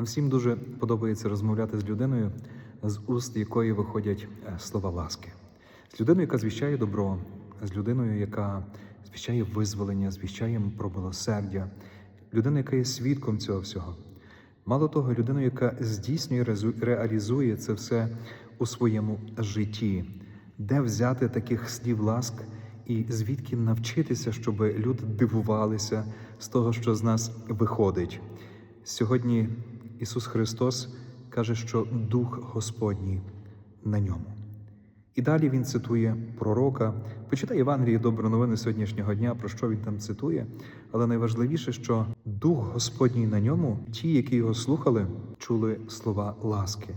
Нам всім дуже подобається розмовляти з людиною, з уст якої виходять е, слова ласки, з людиною, яка звіщає добро, з людиною, яка звіщає визволення, звіщає про милосердя, людина, яка є свідком цього всього. Мало того, людина, яка здійснює, реалізує це все у своєму житті, де взяти таких слів ласк і звідки навчитися, щоб люди дивувалися з того, що з нас виходить. Сьогодні Ісус Христос каже, що Дух Господній на ньому. І далі він цитує пророка. Почитай Євангелії добру новини сьогоднішнього дня, про що він там цитує. Але найважливіше, що Дух Господній на ньому, ті, які його слухали, чули слова ласки,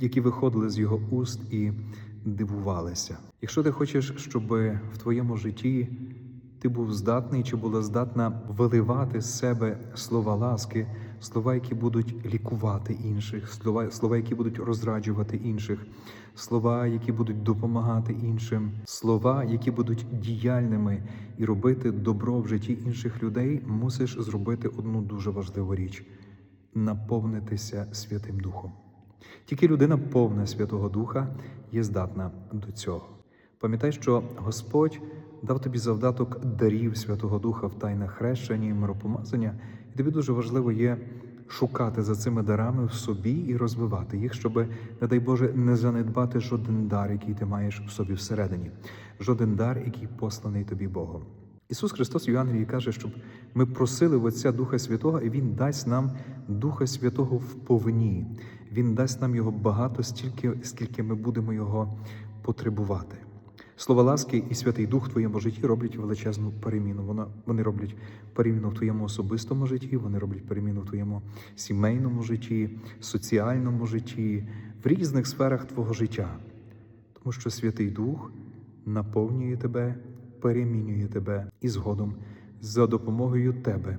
які виходили з його уст і дивувалися. Якщо ти хочеш, щоб в твоєму житті ти був здатний чи була здатна виливати з себе слова ласки, слова, які будуть лікувати інших, слова, слова, які будуть розраджувати інших, слова, які будуть допомагати іншим, слова, які будуть діяльними і робити добро в житті інших людей, мусиш зробити одну дуже важливу річ наповнитися Святим Духом. Тільки людина повна Святого Духа є здатна до цього. Пам'ятай, що Господь дав тобі завдаток дарів Святого Духа в тайнах хрещення і миропомазання, і тобі дуже важливо є шукати за цими дарами в собі і розвивати їх, щоб, не дай Боже, не занедбати жоден дар, який ти маєш в собі всередині, жоден дар, який посланий тобі Богом. Ісус Христос в Євангелії каже, щоб ми просили в Отця Духа Святого, і Він дасть нам Духа Святого в повні. Він дасть нам його багато, стільки, скільки ми будемо його потребувати. Слова ласки і Святий Дух в твоєму житті роблять величезну переміну. Вона, вони роблять переміну в твоєму особистому житті, вони роблять переміну в твоєму сімейному житті, соціальному житті, в різних сферах твого життя. Тому що Святий Дух наповнює тебе, перемінює тебе і згодом за допомогою тебе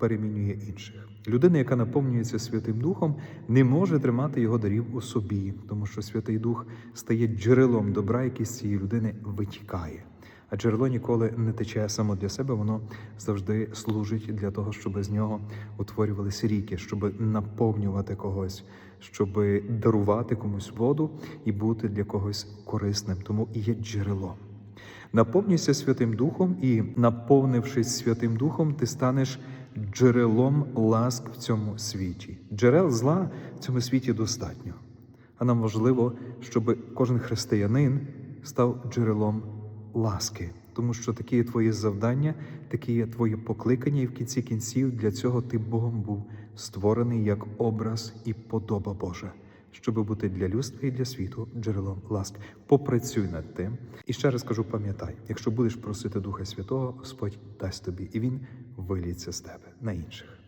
перемінює інших. Людина, яка наповнюється Святим Духом, не може тримати його дарів у собі, тому що Святий Дух стає джерелом добра, яке з цієї людини витікає. А джерело ніколи не тече само для себе, воно завжди служить для того, щоб з нього утворювалися ріки, щоб наповнювати когось, щоб дарувати комусь воду і бути для когось корисним. Тому і є джерело. Наповнюйся Святим Духом, і, наповнившись Святим Духом, ти станеш джерелом ласк в цьому світі. Джерел зла в цьому світі достатньо. А нам важливо, щоб кожен християнин став джерелом ласки, тому що таке є твоє завдання, таке є твоє покликання, і в кінці кінців для цього ти Богом був створений як образ і подоба Божа, щоб бути для людства і для світу джерелом ласк. Попрацюй над тим. І ще раз кажу, пам'ятай, якщо будеш просити Духа Святого, Господь дасть тобі, і Він виліться з тебе на інших.